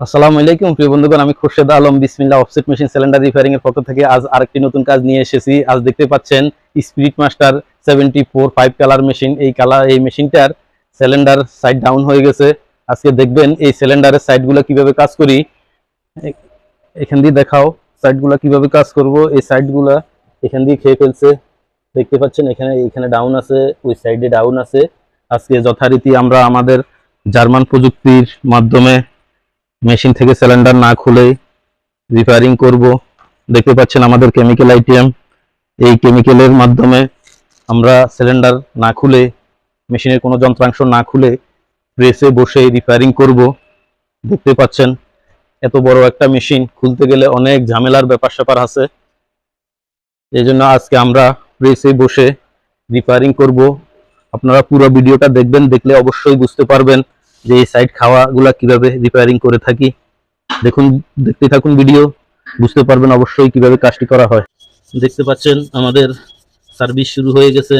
আসসালামু আলাইকুম, প্রিয় বন্ধুগণ, আমি খুরশেদ আলম, বিসমিল্লাহ অফসেট মেশিন সিলিন্ডার রিপেয়ারিং এর পক্ষ থেকে আজ আরেকটি নতুন কাজ নিয়ে এসেছি। আজ দেখতে পাচ্ছেন spirit master seventy four five colour machine এই কালার এই মেশিনটার সিলিন্ডার সাইড ডাউন হয়ে গেছে। আজকে দেখবেন এই সিলিন্ডারের সাইডগুলো কীভাবে কাজ করি। এখান দিয়ে দেখাও সাইডগুলো কীভাবে কাজ করব। এই সাইডগুলো এখান দিয়ে খেয়ে ফেলছে। দেখতে পাচ্ছেন এখানে এখানে ডাউন আছে, ওই সাইডে ডাউন আছে। আজকে যথারীতি আমরা আমাদের জার্মান প্রযুক্তির মাধ্যমে মেশিন থেকে সিলিন্ডার না খুলে রিপেয়ারিং করব। দেখতে পাচ্ছেন আমাদের কেমিক্যাল আইটেম এই কেমিক্যালের মাধ্যমে আমরা সিলিন্ডার না খুলে, মেশিনের কোনো যন্ত্রাংশ না খুলে প্রেসে বসে রিপেয়ারিং করব। দেখতে পাচ্ছেন এত বড় একটা মেশিন, খুলতে গেলে অনেক ঝামেলার ব্যাপার স্যাপার আছে। এই জন্য আজকে আমরা প্রেসে বসে রিপেয়ারিং করব। আপনারা পুরো ভিডিওটা দেখবেন, দেখলে অবশ্যই বুঝতে পারবেন। যে এই সাইড খাওয়াগুলা কীভাবে রিপেয়ারিং করে থাকি, দেখুন দেখতে থাকুন ভিডিও বুঝতে পারবেন অবশ্যই কীভাবে কাজটি করা হয়। দেখতে পাচ্ছেন, আমাদের সার্ভিস শুরু হয়ে গেছে।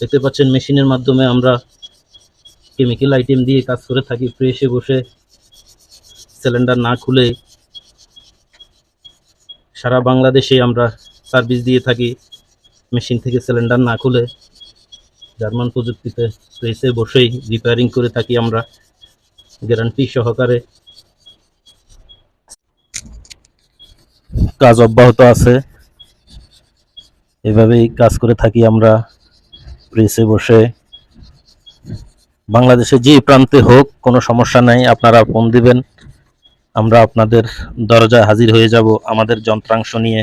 দেখতে পাচ্ছেন, মেশিনের মাধ্যমে আমরা কেমিক্যাল আইটেম দিয়ে কাজ করে থাকি প্রেসে বসে সিলিন্ডার না খুলে সারা বাংলাদেশে আমরা সার্ভিস দিয়ে থাকি মেশিন থেকে সিলিন্ডার না খুলে। জার্মান প্রযুক্তিতে প্রেসে বসেই রিপেয়ারিং করে থাকি আমরা। গ্যারান্টি সহকারে কাজ অব্যাহত আছে। এভাবেই কাজ করে থাকি আমরা প্রেসে বসে। বাংলাদেশে যে প্রান্তে হোক, কোনো সমস্যা নাই, আপনারা ফোন দিবেন। আমরা আপনাদের দরজায় হাজির হয়ে যাব, আমাদের যন্ত্রাংশ নিয়ে।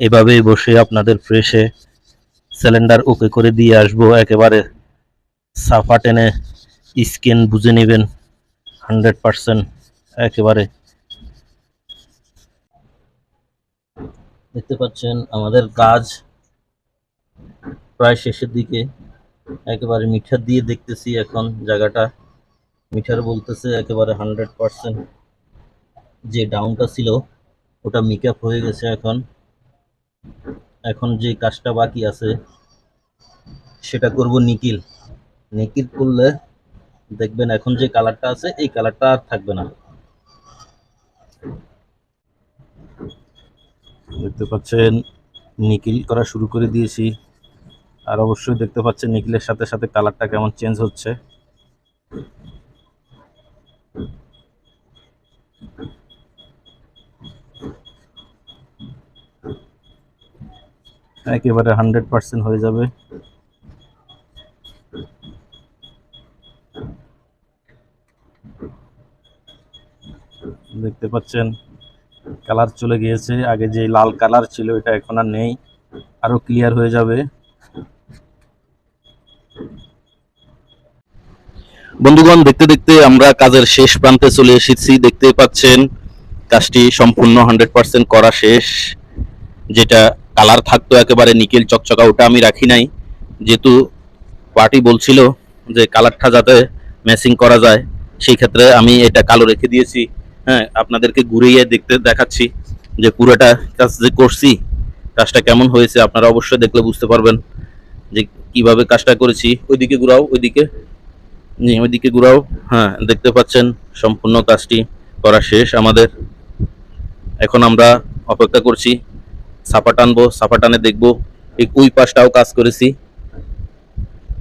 এভাবেই বসে আপনাদের প্রেসে সিলিন্ডার ওকে করে দিয়ে আসব। একেবারে সাফা টেনে স্ক্যান বুঝে নেবেন। হান্ড্রেড পার্সেন্ট একেবারে। দেখতে পাচ্ছেন আমাদের কাজ প্রায় শেষের দিকে। একেবারে মিঠার দিয়ে দেখতেছি এখন জায়গাটা। মিঠার বলতেছে একেবারে হান্ড্রেড পার্সেন্ট যে ডাউনটা ছিল, ওটা মেকআপ হয়ে গেছে এখন। এখন যে কাজটা বাকি আছে সেটা করব নিকিল নিকিল করলে দেখবেন এখন যে কালারটা আছে, এই কালারটা আর থাকবে না। দেখতে পাচ্ছেন নিকিল করা শুরু করে দিয়েছি। আর অবশ্যই দেখতে পাচ্ছেন নিকিলের সাথে সাথে কালারটা কেমন চেঞ্জ হচ্ছে। একেবারে হান্ড্রেড পার্সেন্ট হয়ে যাবে। দেখতে পাচ্ছেন, কালার চলে গিয়েছে। আগে যে লাল কালার ছিল, এটা এখন আর নেই। আরও ক্লিয়ার হয়ে যাবে। বন্ধুগণ, দেখতে দেখতে আমরা কাজের শেষ প্রান্তে চলে এসেছি। দেখতে পাচ্ছেন, কাজটি সম্পূর্ণ হান্ড্রেড পার্সেন্ট করা শেষ। যেটা কালার থাকতো একেবারে নিকেল চকচকা, ওটা আমি রাখি নাই। যেহেতু পার্টি বলছিল যে কালারটা যাতে ম্যাচিং করা যায়, সেই ক্ষেত্রে আমি এটা কালো রেখে দিয়েছি। হ্যাঁ আপনাদেরকে ঘুরিয়ে দেখতে দেখাচ্ছি যে পুরোটা কাজ যে করছি, কাজটা কেমন হয়েছে আপনারা অবশ্যই দেখলে বুঝতে পারবেন যে কীভাবে কাজটা করেছি। ওইদিকে ঘুরাও, ওইদিকে ওইদিকে ঘুরাও। হ্যাঁ দেখতে পাচ্ছেন সম্পূর্ণ কাজটি করা শেষ আমাদের। এখন আমরা অপেক্ষা করছি সাপা টানবো সাপা টানে দেখব, এই কুই পাশটাও কাজ করেছি।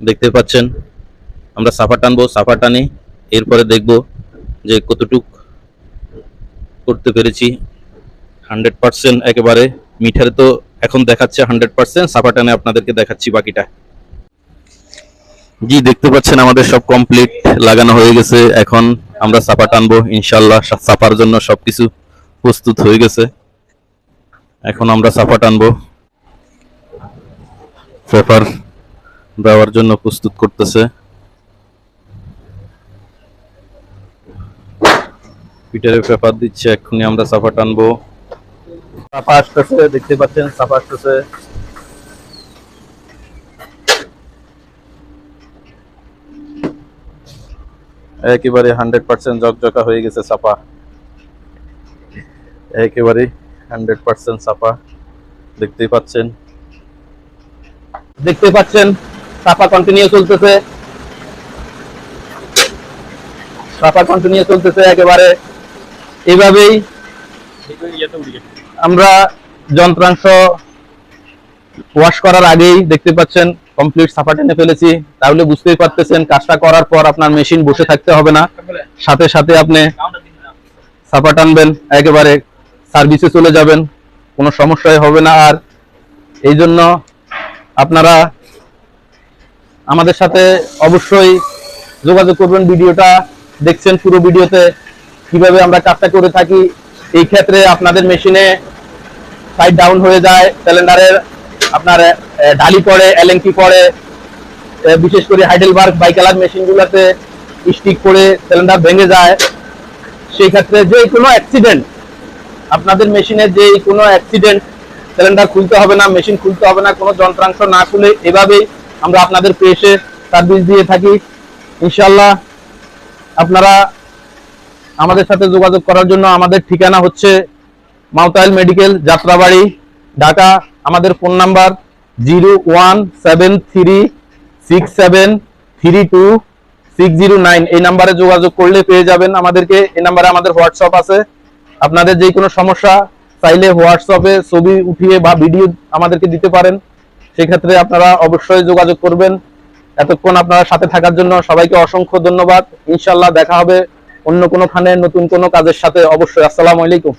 দেখতে পাচ্ছেন, আমরা সাফা টানবো সাফা টানে, এরপরে দেখব যে কতটুক করতে পেরেছি। হান্ড্রেড পার্সেন্ট একেবারে মিঠারে তো এখন দেখাচ্ছে হান্ড্রেড পার্সেন্ট, সাফা টানে আপনাদেরকে দেখাচ্ছি বাকিটা। জি, দেখতে পাচ্ছেন আমাদের সব কমপ্লিট লাগানো হয়ে গেছে। এখন আমরা সাপা টানবো, ইনশাল্লাহ সাপার জন্য সবকিছু প্রস্তুত হয়ে গেছে। এখন আমরা সাপা টানবো। পেপার দেওয়ার জন্য প্রস্তুত করতেছে। পিটারে পেপার দিচ্ছে, এক্ষুনি আমরা সাফা টানবো। সাফা আসতেছে দেখতে পাচ্ছেন সাফা আসতেছে। একেবারে হান্ড্রেড পার্সেন্ট জকজকা হয়ে গেছে সাপা একেবারে হান্ড্রেড পার্সেন্ট সাপা দেখতেই পাচ্ছেন। দেখতে পাচ্ছেন চাপা কন্টিনিউ চলতেছে। সাফা কন্টিনিউ চলতেছে একেবারে। এইভাবেই আমরা যন্ত্রাংশ ওয়াশ করার আগেই দেখতে পাচ্ছেন কমপ্লিট সাফা টেনে ফেলেছি। তাহলে বুঝতেই পারতেছেন, কাজটা করার পর আপনার মেশিন বসে থাকতে হবে না। সাথে সাথে আপনি সাফা টানবেন, একেবারে সার্ভিসে চলে যাবেন, কোনো সমস্যাই হবে না। আর এই জন্য আপনারা আমাদের সাথে অবশ্যই যোগাযোগ করবেন। ভিডিওটা দেখছেন পুরো ভিডিওতে। কীভাবে আমরা কাজটা করে থাকি, এই ক্ষেত্রে আপনাদের মেশিনে সাইড ডাউন হয়ে যায় সিলিন্ডারের আপনার ঢালি পড়ে, এলএনটি পড়ে বিশেষ করে হাইডেল হাইডেলবার্গ বাইকালার মেশিনগুলোতে স্টিক পড়ে সিলিন্ডার ভেঙে যায়। সেই ক্ষেত্রে যে কোনো অ্যাক্সিডেন্ট আপনাদের মেশিনে যে কোনো অ্যাক্সিডেন্ট সিলিন্ডার খুলতে হবে না মেশিন খুলতে হবে না, কোনো যন্ত্রাংশ না খুলে এভাবেই আমরা আপনাদের পেশে সার্ভিস দিয়ে থাকি। ইনশাল্লাহ আপনারা আমাদের সাথে যোগাযোগ করার জন্য আমাদের ঠিকানা হচ্ছে মাউতাইল মেডিকেল, যাত্রাবাড়ি, ঢাকা। আমাদের phone number zero one seven three six seven three two six zero nine. এই নাম্বারে যোগাযোগ করলে পেয়ে যাবেন আমাদেরকে। এই নাম্বারে আমাদের হোয়াটসঅ্যাপ আছে। আপনাদের যে কোনো সমস্যা চাইলে হোয়াটসঅ্যাপে ছবি উঠিয়ে বা ভিডিও আমাদেরকে দিতে পারেন। সেক্ষেত্রে আপনারা অবশ্যই যোগাযোগ করবেন। এতক্ষণ আপনারা সাথে থাকার জন্য সবাইকে অসংখ্য ধন্যবাদ। ইনশাল্লাহ দেখা হবে অন্য কোনো খানের নতুন কোনো কাজের সাথে অবশ্যই আসসালামু আলাইকুম।